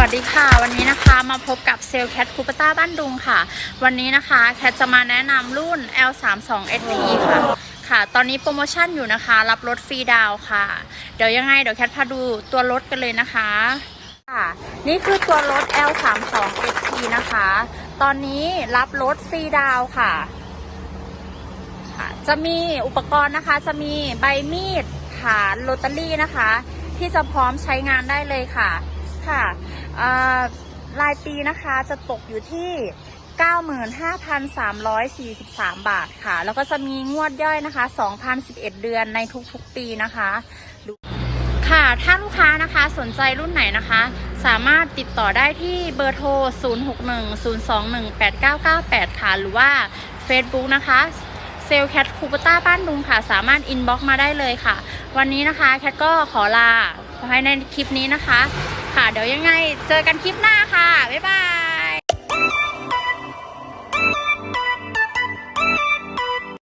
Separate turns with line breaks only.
วัสดีค่ะ วันนี้นะคะมาพบกับเซลแคทคูปต้าบ้านดุงค่ะ วันนี้นะคะแคทจะมาแนะนำรุ่น L32 SP ค่ะ ค่ะ ตอนนี้โปรโมชั่นอยู่นะคะ รับรถฟรีดาวค่ะ เดี๋ยวยังไงเดี๋ยวแคทพาดูตัวรถกันเลยนะคะ ค่ะ นี่คือตัวรถ L32 SP นะคะ ตอนนี้รับรถฟรีดาวค่ะค่ะ จะมีอุปกรณ์นะคะ จะมีใบมีดฐานโรตารี่นะคะ ที่จะพร้อมใช้งานได้เลยค่ะ ค่ะรายปีนะคะจะตกอยู่ที่ 95,343 บาทค่ะ แล้วก็จะมีงวดย่อยนะคะ 2,011 เดือนในทุกๆปีนะคะค่ะถ้าลูกค้านะคะสนใจรุ่นไหนนะคะ สามารถติดต่อได้ที่เบอร์โทร 0610218998 ค่ะ หรือว่า Facebook นะคะเซลแคทคูปต้าบ้านดุงค่ะ สามารถอินบ็อกมาได้เลยค่ะ วันนี้นะคะ แคทก็ขอลา ไว้ในคลิปนี้นะคะ ค่ะ เดี๋ยวยังไงเจอกันคลิปหน้าค่ะ บ๊ายบาย